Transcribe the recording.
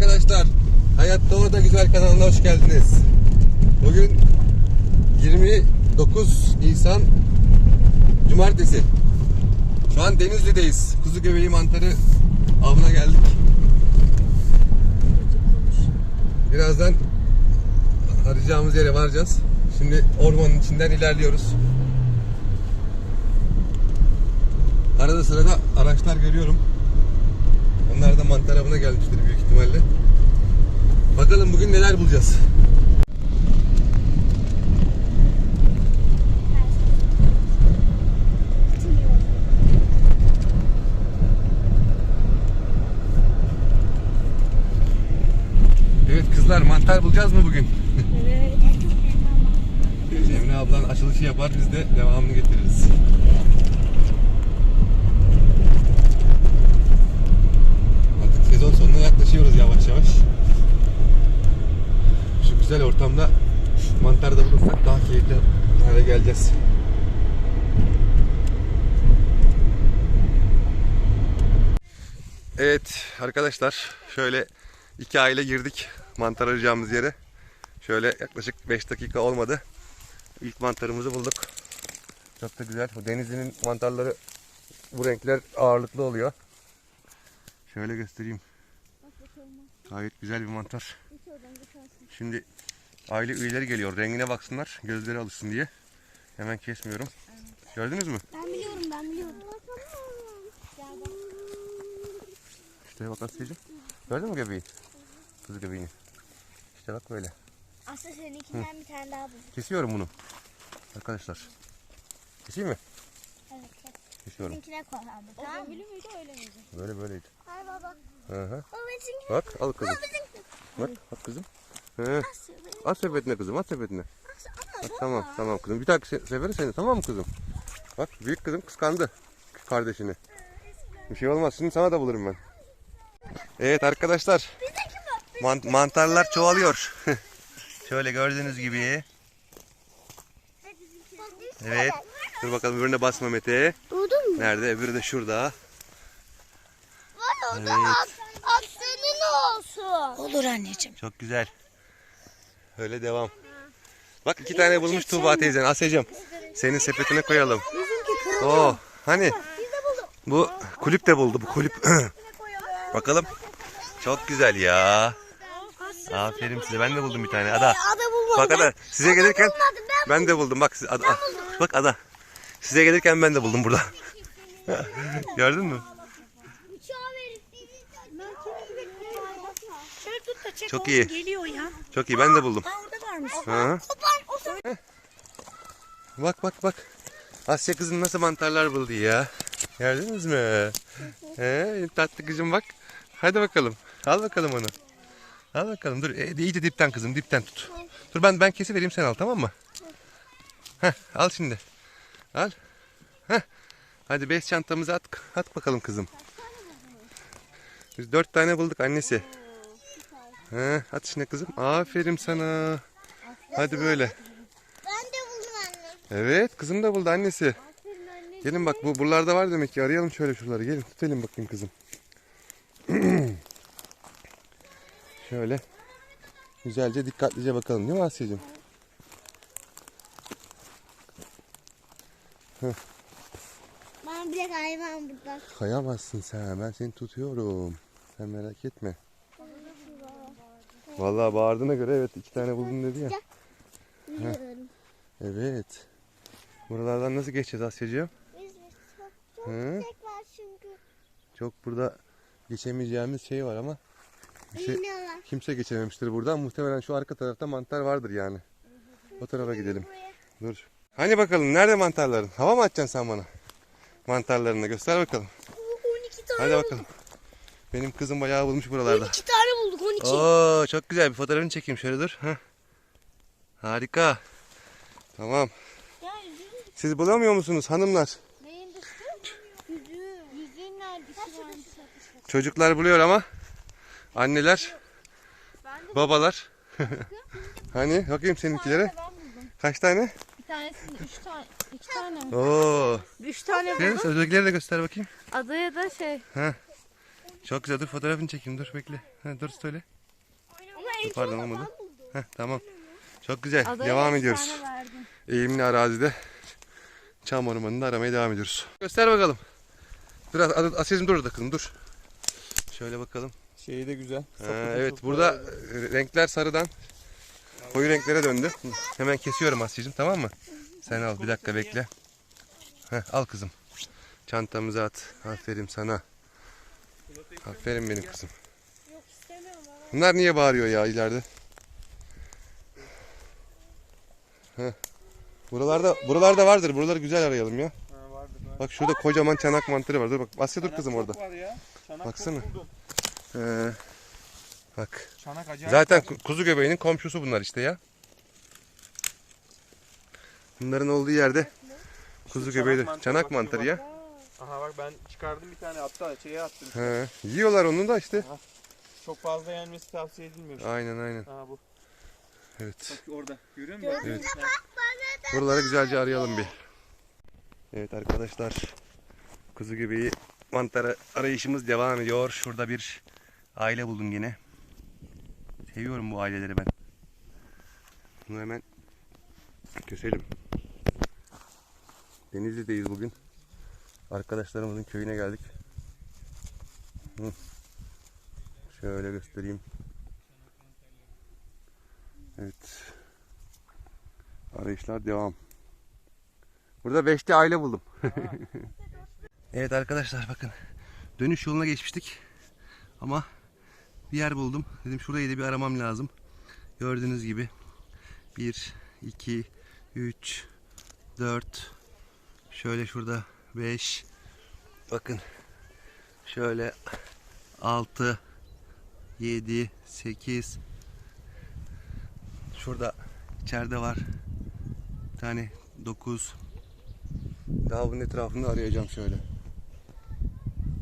arkadaşlar. Hayat Doğada Güzel kanalına hoş geldiniz. Bugün 29 Nisan Cumartesi. Şu an Denizli'deyiz. Kuzu göbeği mantarı avına geldik. Birazdan arayacağımız yere varacağız. Şimdi ormanın içinden ilerliyoruz. Arada sırada araçlar görüyorum. Onlar da mantar avına gelmiştir büyük ihtimalle. Bakalım bugün neler bulacağız. Evet kızlar mantar bulacağız mı bugün? Evet. Emre ablan açılışı yapar biz de devamını getiririz. Ortamda mantar da bulursak daha keyifli hale geleceğiz. Evet arkadaşlar şöyle iki aile girdik mantar arayacağımız yere. Şöyle yaklaşık 5 dakika olmadı. İlk mantarımızı bulduk. Çok da güzel. Bu denizinin mantarları bu renkler ağırlıklı oluyor. Şöyle göstereyim. Gayet güzel bir mantar. Şimdi aile üyeleri geliyor. Rengine baksınlar. Gözleri alışsın diye. Hemen kesmiyorum. Gördünüz mü? Ben biliyorum ben biliyorum. İşte bak Asya'cığım. Gördün mü göbeği? Kız göbeğini. İşte bak böyle. Aslında seninkinden bir tane daha buldum. Kesiyorum bunu. Arkadaşlar. Keseyim mi? Evet. evet. Kesiyorum. Seninkine koy abi. Tamam mı? müydü öyle miydi? Böyle böyleydi. Hay baba. Hı hı. Bak al kızım. Bak bak kızım. Hı. At sepetine kızım at sepetine. Bak, tamam tamam kızım. Bir dahaki se- sefere seni tamam mı kızım? Bak büyük kızım kıskandı kardeşini. Bir şey olmaz şimdi sana da bulurum ben. Evet arkadaşlar. Man- mantarlar çoğalıyor. Şöyle gördüğünüz gibi. Evet. Dur bakalım öbürüne basma Mete. Buldun mu? Nerede? Öbürü de şurada. Var Evet. at, at senin olsun. Olur anneciğim. Çok güzel. Öyle devam. Bak iki tane bulmuş Tuğba teyzen. Asya'cığım. Senin sepetine koyalım. Oo, hani bu kulüp de buldu bu kulüp. Bakalım. Çok güzel ya. Aferin size. Ben de buldum bir tane. Ada. Bulmadı. Bak Ada. Size gelirken ben de buldum. Bak Ada. Bak Ada. Size gelirken ben de buldum burada. Gördün mü? Bıçağı verip Şöyle tut da çek Çok oğlum, iyi. Geliyor ya. Çok iyi. Ben de buldum. Ha orada varmış. Hı. Kopan o zaman. Bak bak bak. Asya kızın nasıl mantarlar buldu ya. Gördünüz mü? He, tatlı kızım bak. Hadi bakalım. Al bakalım onu. Al bakalım. Dur e, iyice dipten kızım dipten tut. Dur ben ben kesi vereyim sen al tamam mı? Heh, al şimdi. Al. Heh. Hadi bez çantamıza at, at bakalım kızım. Biz dört tane bulduk annesi. He, at şimdi kızım. Aferin sana. Hadi böyle. Ben de buldum anne. Evet kızım da buldu annesi. Gelin bak bu buralarda var demek ki arayalım şöyle şuraları. Gelin tutalım bakayım kızım. şöyle güzelce dikkatlice bakalım değil mi Asya'cığım? Ben bile kaymam buradan. Kayamazsın sen ben seni tutuyorum. Sen merak etme. Vallahi bağırdığına göre evet iki tane buldun dedi ya. Biliyorum. Evet. Buralardan nasıl geçeceğiz Asya'cığım? Çok Hı? yüksek var çünkü. Çok burada geçemeyeceğimiz şey var ama şey, İğne var. Kimse geçememiştir buradan. Muhtemelen şu arka tarafta mantar vardır yani. O tarafa gidelim. Buraya. Dur. Hani bakalım nerede mantarların? Hava mı atacaksın sen bana? Mantarlarını göster bakalım. 12 tane Hadi bakalım. Benim kızım bayağı bulmuş buralarda. 12 tane 12. Oo çok güzel bir fotoğrafını çekeyim şöyle dur. Heh. Harika. Tamam. Siz bulamıyor musunuz hanımlar? nerede? Çocuklar buluyor ama anneler, babalar. hani bakayım seninkilere. Kaç tane? Bir tanesini üç tane, iki tane mi? Oo. Üç tane Deniz ötekileri de göster bakayım. Adaya da şey, Çok güzel dur fotoğrafını çekeyim dur bekle. Ha, dur söyle. En Pardon, olmadı. Heh, tamam. Çok güzel. Adaya devam ediyoruz. Eğimli arazide çam ormanında aramaya devam ediyoruz. Göster bakalım. Biraz Asya'cığım dur orada kızım dur. Şöyle bakalım. Şeyi de güzel. Ha, da evet burada güzel. e, renkler sarıdan koyu renklere döndü. Hemen kesiyorum Asya'cığım tamam mı? Sen al bir dakika bekle. Heh, al kızım. Çantamıza at. Aferin sana. Aferin benim kızım. Yok istemiyorum ama. Bunlar niye bağırıyor ya ileride? Heh. Buralarda buralarda vardır. Buraları güzel arayalım ya. Ha, vardı, vardı. Bak şurada kocaman çanak mantarı var. Dur bak Asya dur kızım orada. Var ya. Çanak Baksana. Ee, bak. Çanak acayip. Zaten kuzu göbeğinin komşusu bunlar işte ya. Bunların olduğu yerde kuzu göbeği de mantarı çanak mantarı ya. Aha bak ben çıkardım bir tane hatta şeye attım. He, yiyorlar onu da işte. Çok fazla yenmesi tavsiye edilmiyor. Aynen aynen. Aha bu. Evet. Bak orada. Görüyor musun? Evet. Buraları güzelce arayalım bir. Evet arkadaşlar. Kuzu göbeği mantarı arayışımız devam ediyor. Şurada bir aile buldum yine. Seviyorum bu aileleri ben. Bunu hemen keselim. Denizli'deyiz bugün. Arkadaşlarımızın köyüne geldik. Şöyle göstereyim. Evet. Arayışlar devam. Burada 5'te aile buldum. evet arkadaşlar bakın. Dönüş yoluna geçmiştik. Ama bir yer buldum. Dedim şurayı da bir aramam lazım. Gördüğünüz gibi 1, 2, 3, 4, şöyle şurada 5, bakın şöyle 6, 7, 8, şurada içeride var. Bir tane 9 daha bunun etrafında arayacağım şöyle.